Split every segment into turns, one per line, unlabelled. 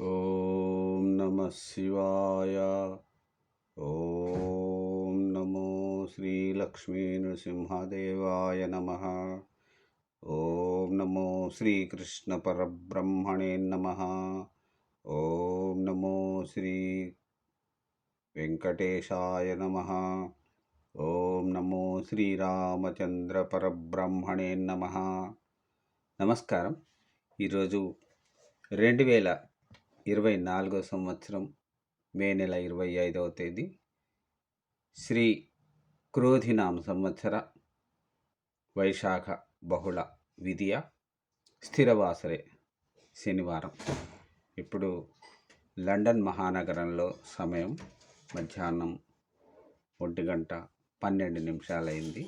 ఓం నమ శివాయ. ఓం నమో శ్రీ లక్ష్మీ నృసింహదేవాయ నమ. ఓం నమో శ్రీకృష్ణ పరబ్రహ్మణే నమ. ఓం నమో శ్రీ వెంకటేశాయ నమ. ఓం నమో శ్రీరామచంద్ర పరబ్రహ్మణే నమ. నమస్కారం. ఈరోజు రెండు వేల ఇరవై నాలుగో సంవత్సరం మే నెల ఇరవై ఐదవ తేదీ. శ్రీ క్రోధినామ సంవత్సర వైశాఖ బహుళ విధియ స్థిరవాసరే శనివారం. ఇప్పుడు లండన్ మహానగరంలో సమయం మధ్యాహ్నం ఒంటి గంట పన్నెండు నిమిషాలైంది.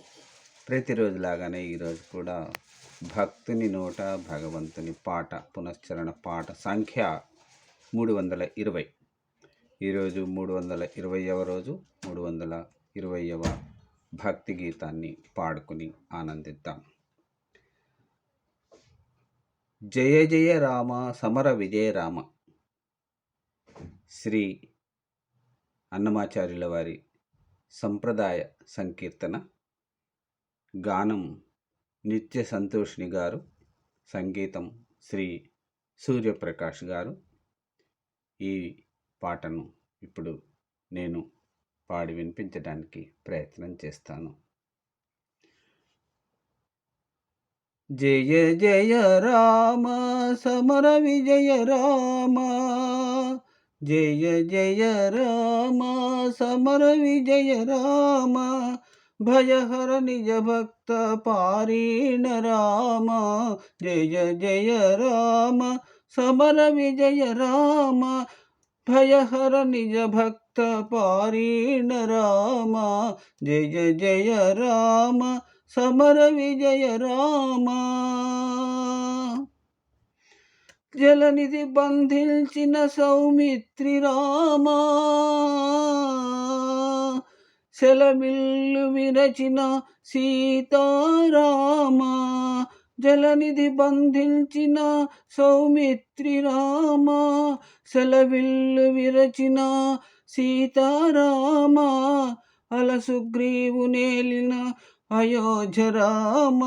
ప్రతిరోజులాగానే ఈరోజు కూడా భక్తుని నోట భగవంతుని పాట పునశ్చరణ పాట సంఖ్య మూడు వందల ఇరవై. ఈరోజు మూడు వందల ఇరవైవ రోజు మూడు వందల ఇరవైవ భక్తి గీతాన్ని పాడుకుని ఆనందిద్దాం. జయ జయ రామ సమర విజయ రామ. శ్రీ అన్నమాచార్యుల వారి సంప్రదాయ సంకీర్తన గానం నిత్య సంతోషిని గారు సంగీతం శ్రీ సూర్యప్రకాష్ గారు ఈ పాటను ఇప్పుడు నేను పాడి వినిపించడానికి ప్రయత్నం చేస్తాను. జయ జయ రామ సమర విజయ రామ జయ జయ రామ సమర విజయ రామ భయహర నిజ భక్త పారీణ రామ జయ జయ రామ సమర విజయ రామ భయహర నిజ భక్త పారీణ రామ జయ జయ రామ సమర విజయ రామ. జలనిధి బంధించిన సౌమిత్రి రామ సెలమిల్లు విరచిన సీతారామ జలనిధి బంధించిన సౌమిత్రి రామ సెలవిల్లు విరచిన సీతారామ అలసుగ్రీవు నేలిన అయోధ్య రామ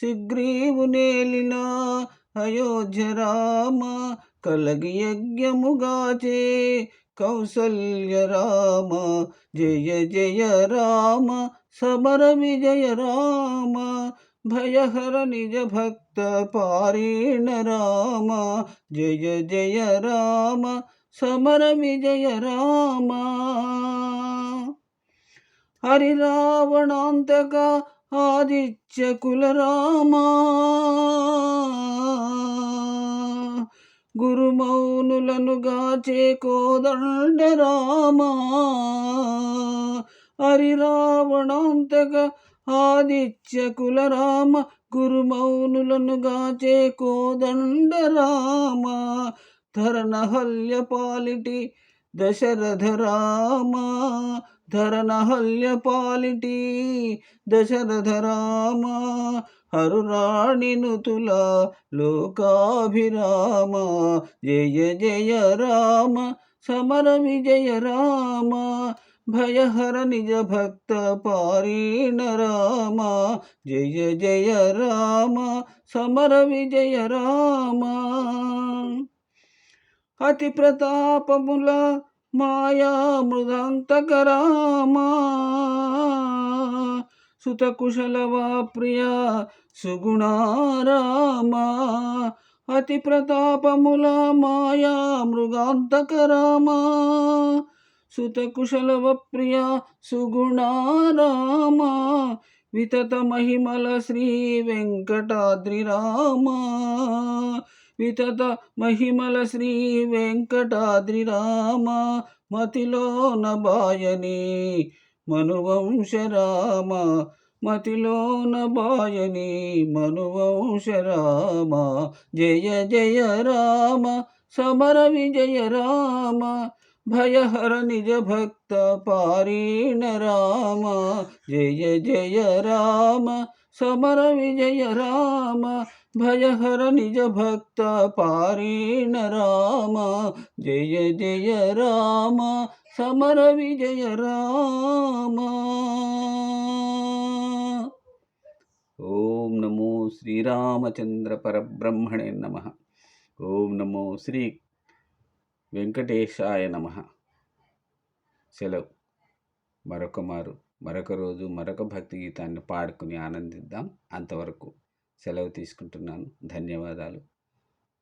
సుగ్రీవు నేలిన అయోధ్య రామ కలగి యజ్ఞముగాచే కౌసల్య రామ జయ జయ రామ సమర విజయ రామ భయహర నిజ భక్త పారేణ రామ జయ జయ రామ సమర విజయ రామ. హరి రావణాంతక ఆదిత్య కుల రామ. గురుమౌనులను గాచే కోదండ రామ హరి రావణాంతక ఆదిత్యకుల రామ గురుమౌనులను గాచే కోదండ రామ ధరణహల్య పాలిటి దశరథ రామ ధరణహల్య పాలిటి దశరథ రామ హరురాణి నుతుల లోకాభిరామ. జయ జయ రామ. సమర విజయ రామ. భయహర నిజ భక్త పారీణ రామ జయ జయ రామ సమర విజయ రామ అతి ప్రతాపముల మాయా మృదంతక రామ సుతకుశలవా ప్రియ సుగుణారామ అతి ప్రతాపముల మాయా మృగాంతక రామా సుతకుశలవప్రియ సుగుణారామ వితత మహిమల శ్రీ వెంకటాద్రి రామ. వితత మహిమల శ్రీ వెంకటాద్రి రామ మతిలో నబాయని మనువంశ రామ మతిలో నబాయని మనువంశ రామ. జయ జయ రామ సమర విజయ రామ భయహర నిజ భక్త పారీణ రామ జయ జయ రామ సమర విజయ రామ భయహర నిజ భక్త పారేణ రామ జయ జయ రామ సమర విజయ రామ ఓం నమో శ్రీరామచంద్ర పరబ్రహ్మణే నమ ఓం నమో శ్రీ వెంకటేశాయ నమ. సెలవు. మరొక మారు మరొక రోజు మరొక భక్తి గీతాన్ని పాడుకుని ఆనందిద్దాం అంతవరకు. సెలవు తీసుకుంటున్నాను. ధన్యవాదాలు.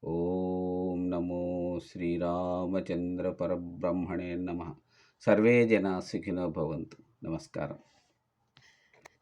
ఓం నమో శ్రీరామచంద్ర పరబ్రహ్మణే నమ. సర్వే జనా సుఖినో భవంతు. నమస్కారం.